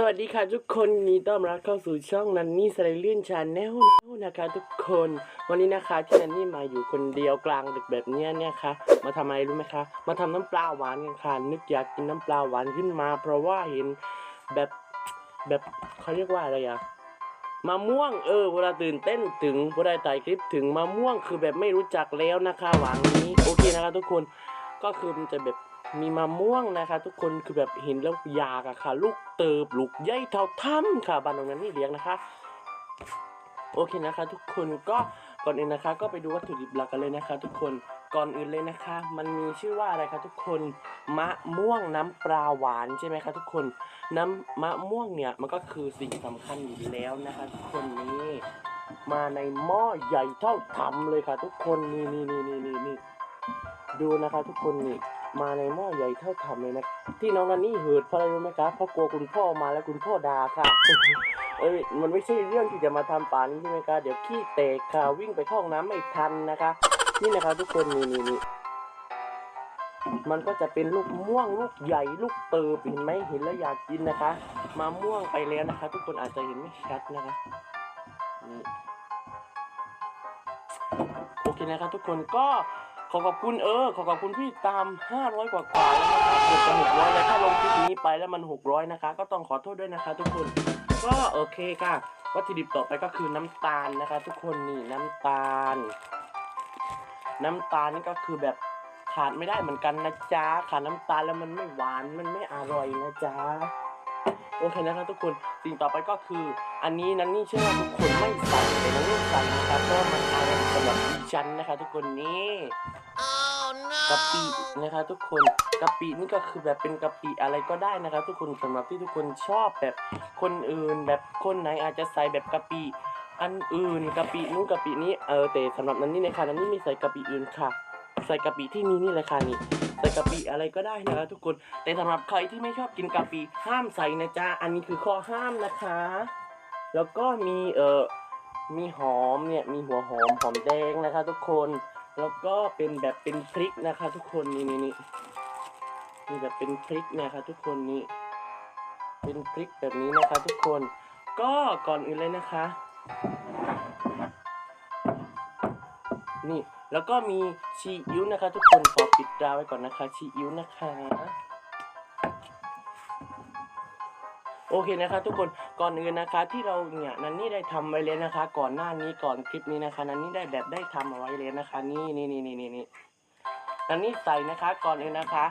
สวัสดีค่ะทุกคนยินดีต้อนรับเข้าสู่ช่องนันนี่สไลเลียนชาแนลนะคะ ทุกคนวันนี้นะคะที่นันนี่มาอยู่คนเดียวกลางดึกแบบเนี้ยเนี่ยค่ะ มาทำอะไรรู้ไหมคะ มาทำน้ำปลาหวานกันค่ะ นึกอยากกินน้ำปลาหวานขึ้นมา เพราะว่าเห็นแบบแบบเขาเรียกว่าอะไรอะมะม่วงเออเวลาตื่นเต้นถึงเวลาถ่ายคลิปถึงมะม่วงคือแบบไม่รู้จักแล้วนะคะหวานนี้โอเคนะคะ ทุกคนก็คือมันจะแบบ มีมะม่วงนะคะ ทุกคนคือแบบเห็นแล้วอยากอะค่ะ ลูกเติบลูกใหญ่เท่าถ้ำค่ะบ้านตรงนั้นนี่เลี้ยงนะคะ โอเคนะคะ ทุกคนก็ก่อนอื่นนะคะ ก็ไปดูวัตถุดิบหลักกันเลยนะคะ ทุกคนก่อนอื่นเลยนะคะ มันมีชื่อว่าอะไรคะทุกคนมะม่วงน้ำปลาหวานใช่ไหมคะทุกคนน้ำมะม่วงเนี่ยมันก็คือสิ่งสำคัญอยู่แล้วนะคะ ทุกคนนี่มาในหม้อใหญ่เท่าทำเลยค่ะ ทุกคนนี่นี่นี่นี่นี่ดูนะคะ ทุกคนนี่ มาในหม้อใหญ่เท่าทำเลยนะ ที่น้องนันนี่เหิดเพราะอะไรรู้ไหมครับเพราะกลัวคุณพ่อมาแล้วคุณพ่อด่าค่ะ เอ้ยมันไม่ใช่เรื่องที่จะมาทำป่านี้ใช่ไหมคะเดี๋ยวขี้เตกค่ะวิ่งไปเข้าห้องน้ำไม่ทันนะคะ นี่นะคะทุกคนนี่นี่นี่มันก็จะเป็นลูกม่วงลูกใหญ่ลูกเติบเห็นไหมเห็นแล้วอยากกินนะคะ มาม่วงไปแล้วนะคะ ทุกคนอาจจะเห็นไม่ชัดนะคะนี่โอเคนะคะทุกคนก็ ขอขอบคุณเออ ขอขอบคุณพี่ตาม 500 กว่ากว่าแล้วนะคะเกือบจะ600แล้วถ้าลงคลิปนี้ไปแล้วมัน 600 นะคะ ก็ต้องขอโทษด้วยนะคะ ทุกคน ก็โอเคค่ะ วัตถุดิบต่อไปก็คือน้ำตาลนะคะ ทุกคนนี่น้ำตาล น้ำตาลนี่ก็คือแบบขาดไม่ได้เหมือนกันนะจ๊ะขาดน้ำตาลแล้วมันไม่หวานมันไม่อร่อยนะจ๊ะโอเคนะครับทุกคนสิ่งต่อไปก็คือ อันนี้นันนี่เชื่อว่าทุกคนไม่ใส่แต่นันนี่ใส่นะครับเพราะมันอร่อยสำหรับดิฉันนะคะทุกคนนี่ กะปินะคะทุกคนกะปินี่ก็คือแบบเป็นกะปิอะไรก็ได้นะคะทุกคนสำหรับที่ทุกคนชอบแบบคนอื่น แบบคนไหนอาจจะใส่แบบกะปิอันอื่นกะปินู้นกะปินี้เออแต่สำหรับนั้นนี่นะคะนั้นนี่ไม่ใส่กะปิอื่นค่ะ ใส่กะปิที่มีนี่เลยค่ะนี่ใส่กะปิอะไรก็ได้นะคะทุกคนแต่สำหรับใครที่ไม่ชอบกินกะปิห้ามใส่นะจ๊ะอันนี้คือข้อห้ามนะคะ แล้วก็มีเออมีหอมเนี่ยมีหัวหอมหอมแดงนะคะ ทุกคน แล้วก็เป็นแบบเป็นพริกนะคะ ทุกคนนี่นี่นี่นี่แบบเป็นพริกนะคะทุกคนนี่เป็นพริกแบบนี้นะคะ ทุกคน ก็ก่อนอื่นเลยนะคะ นี่แล้วก็มีชีอิ๊วนะคะ ทุกคนขอปิดดาวไว้ก่อนนะคะ ชีอิ๊วนะคะ โอเคนะคะทุกคนก่อนอื่นนะคะที่เราเนี่ยนันนี่ได้ทำไว้แล้วนะคะ ก่อนหน้านี้ก่อนคลิปนี้นะคะนันนี่ได้แบบได้ทำเอาไว้แล้วนะคะ นี่นี่นี่นี่นี่นี่นันนี่ใส่นะคะก่อนอื่นนะคะ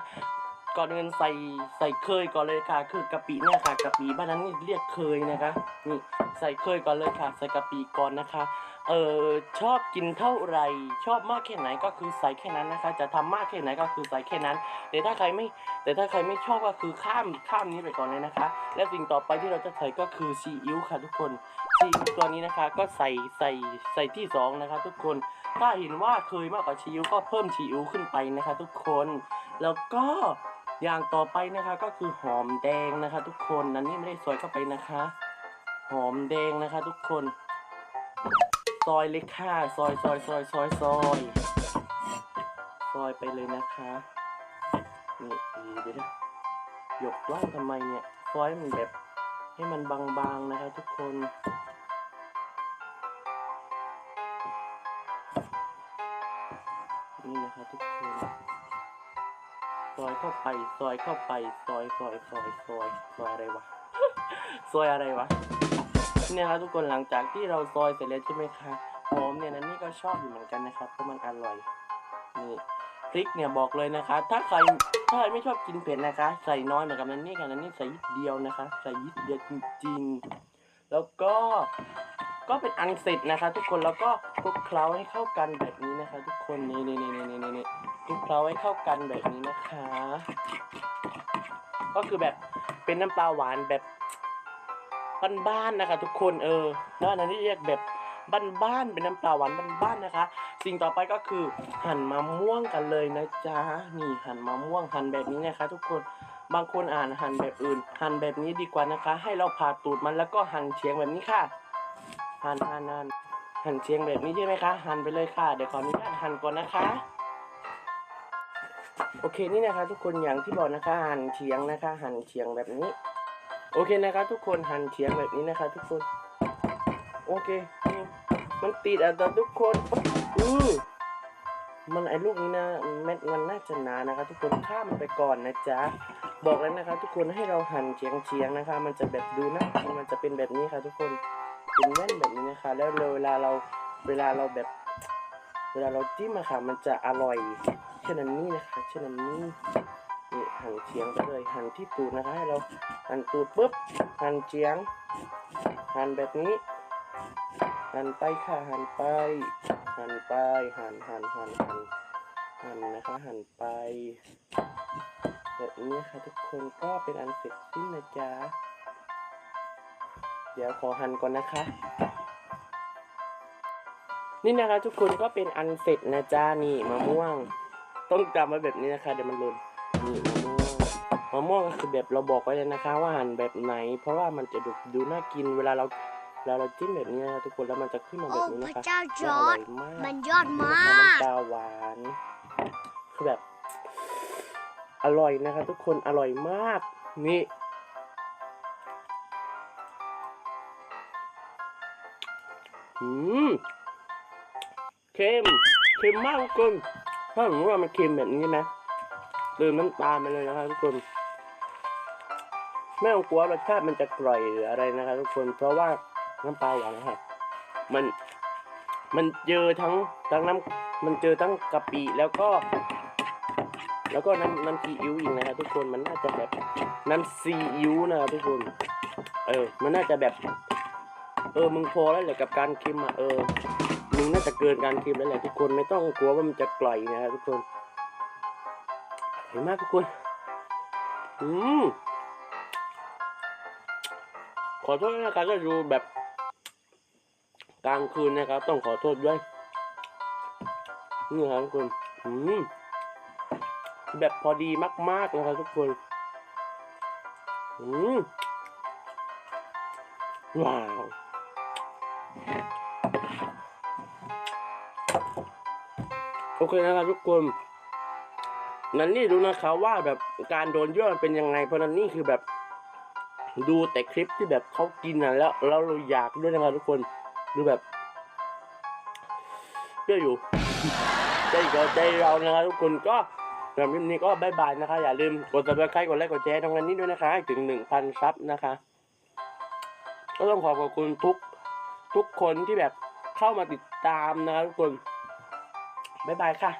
ก่อนอื่นใส่ใส่เคยก่อนเลยค่ะ คือกะปิเนี่ยค่ะกะปิบ้านนั้นนี่เรียกเคยนะคะ นี่ใส่เคยก่อนเลยค่ะ ใส่กะปิก่อนนะคะ เออชอบกินเท่าไหร่ ชอบมากแค่ไหนก็คือใส่แค่นั้นนะคะ จะทำมากแค่ไหนก็คือใส่แค่นั้น แต่ถ้าใครไม่แต่ถ้าใครไม่ชอบก็คือข้ามข้ามนี้ไปก่อนเลยนะคะ และสิ่งต่อไปที่เราจะใส่ก็คือซีอิ๊วค่ะทุกคนซีอิ๊วตัวนี้นะคะ ก็ใส่ใส่ใส่ที่สองนะคะ ทุกคนถ้าเห็นว่าเคยมากกว่าซีอิ๊วก็เพิ่มซีอิ๊วขึ้นไปนะคะ ทุกคนแล้วก็อย่างต่อไปนะคะก็คือหอมแดงนะคะ ทุกคนอันนี้ไม่ได้ซอยเข้าไปนะคะ หอมแดงนะคะ ทุกคน ซอยเลยค่ะ ซอยซอยซอยซอยซอยซอยไปเลยนะคะนี่เดี๋ยวหยกล่างทำไมเนี่ย ซอยมันแบบให้มันบางๆนะคะทุกคนนี่นะคะทุกคน ซอยเข้าไป ซอยเข้าไป ซอย ซอย ซอย ซอย ซอยอะไรวะ ซอยอะไรวะ เนี่ยครับทุกคนหลังจากที่เราซอยเสร็จแล้วใช่ไหมคะหอมเนี่ยนันนี่ก็ชอบอยู่เหมือนกันนะครับเพราะมันอร่อยนี่พริกเนี่ยบอกเลยนะคะ ถ้าใครถ้าใครไม่ชอบกินเผ็ดนะคะ ใส่น้อยเหมือนกับนันนี่ค่ะนันนี่ใส่ยิดเดียวนะคะ ใส่ยิดเดียวจริงๆแล้วก็ก็เป็นอันเสร็จนะคะ ทุกคนแล้วก็คลุกเคล้าให้เข้ากันแบบนี้นะคะ ทุกคนนี่นี่นี่นี่นี่นี่คลุกเคล้าให้เข้ากันแบบนี้นะคะ ก็คือแบบเป็นน้ำปลาหวานแบบ บ้านๆนะคะ ทุกคนเออแล้วอันนั้นที่เรียกแบบบ้านๆเป็นน้ำปลาหวานบ้านๆนะคะ สิ่งต่อไปก็คือหั่นมะม่วงกันเลยนะจ๊ะนี่หั่นมะม่วงหั่นแบบนี้นะคะ ทุกคนบางคนอ่านหั่นแบบอื่น หั่นแบบนี้ดีกว่านะคะ ให้เราผ่าตูดมันแล้วก็หั่นเฉียงแบบนี้ค่ะ หั่นหั่นหั่นหั่นเฉียงแบบนี้ใช่ไหมคะ หั่นไปเลยค่ะ เดี๋ยวขออนุญาตหั่นก่อนนะคะโอเคนี่นะคะ ทุกคนอย่างที่บอกนะคะ หั่นเฉียงนะคะ หั่นเฉียงแบบนี้ โอเคนะครับทุกคนหันเฉียงแบบนี้นะครับทุกคน โอเค มันติดอะแต่ทุกคนอือมันไอ้ลูกนี้นะเม็ดมันน่าจะหนานะครับทุกคนข้ามมันไปก่อนนะจ๊ะบอกแล้วนะครับทุกคนให้เราหั่นเฉียงเฉียงๆนะคะ มันจะแบบดูน่ากินมันจะเป็นแบบนี้ค่ะ ทุกคนเป็นแว่นแบบนี้นะคะ แล้วเวลาเราเวลาเราแบบ เวลาเราจิ้มอะค่ะ มันจะอร่อยเช่นนั้นะคะเช่นนั้ หั่นเฉียงเลยหั่นที่ตูดนะคะให้เราหั่นตูดปุ๊บหั่นเฉียงหั่นแบบนี้ หั่นไปค่ะหั่นไป หั่นไปหั่นหั่นหั่นหั่นหั่นนะคะหั่นไป แบบนี้ค่ะทุกคนก็เป็นอันเสร็จสิ้นนะจ๊ะเดี๋ยวขอหั่นก่อนนะคะนี่นะคะทุกคนก็เป็นอันเสร็จนะจ๊ะนี่มะม่วง ต้องจำไว้แบบนี้นะคะ เดี๋ยวมันหล่นนี่มะม่วงมะม่วงก็คือแบบเราบอกไว้เลยนะคะ ว่าหั่นแบบไหน เพราะว่ามันจะดูดูน่ากินเวลาเราเวลาเราจิ้มแบบนี้นะทุกคนแล้วมันจะขึ้นมาแบโอ้บนี้พนะระคะเจ้าจและออร์ร่ดอยมากมันยอดมาน้ำกตาหวานคือแบบ อร่อยนะคะ ทุกคนอร่อยมากนี่อืมเค็มเค็มมากทุกคนถ้าสมมติว่ามันเค็มแบบนี้นะเติมน้ำตาลไปเลยนะคะทุกคน ไม่ต้องกลัวรสชาติมันจะกร่อยหรืออะไรนะคะทุกคนเพราะว่าน้ำปลาหวานนะครับมันมันเจอทั้งทั้งน้ำมันเจอทั้งกะปิแล้วก็ แล้วก็น้ำน้ำซีอิ๊วอีกนะครับทุกคนมันน่าจะแบบน้ำซีอิ๊วนะครับทุกคน เออ มันน่าจะแบบ เออมึงพอแล้วแหละกับการเค็มอะเออมึงน่าจะเกินการเค็มแล้วแหละทุกคนไม่ต้องกลัวว่ามันจะกร่อยนะครับทุกคนเห็นมากทุกคนอืม ขอโทษนะครับก็ดูแบบกลางคืนนะครับ ต้องขอโทษด้วยนี่ครับทุกคนอืมแบบพอดีมาก ๆ นะครับทุกคนอืมว้าวโอเคนะครับทุกคนนันนี่รู้นะคะว่าแบบการโดนยั่วมันเป็นยังไง เพราะนันนี่คือแบบ ดูแต่คลิปที่แบบเขากินอะแล้วแล้วเราอยากด้วยนะครับทุกคนดูแบบเปรี้ยวอยู่ใจเก็ใจเรานะครับทุกคนก็สำหรับคลิปนี้ก็บายบายนะคะ อย่าลืมกด subscribe กดไลค์กดแชร์ตรงนั้นนี้ด้วยนะคะให้ถึงหนึ่งพันซับนะคะ ก็ต้องขอขอบคุณทุกทุกคนที่แบบเข้ามาติดตามนะครับทุกคนบายบายค่ะ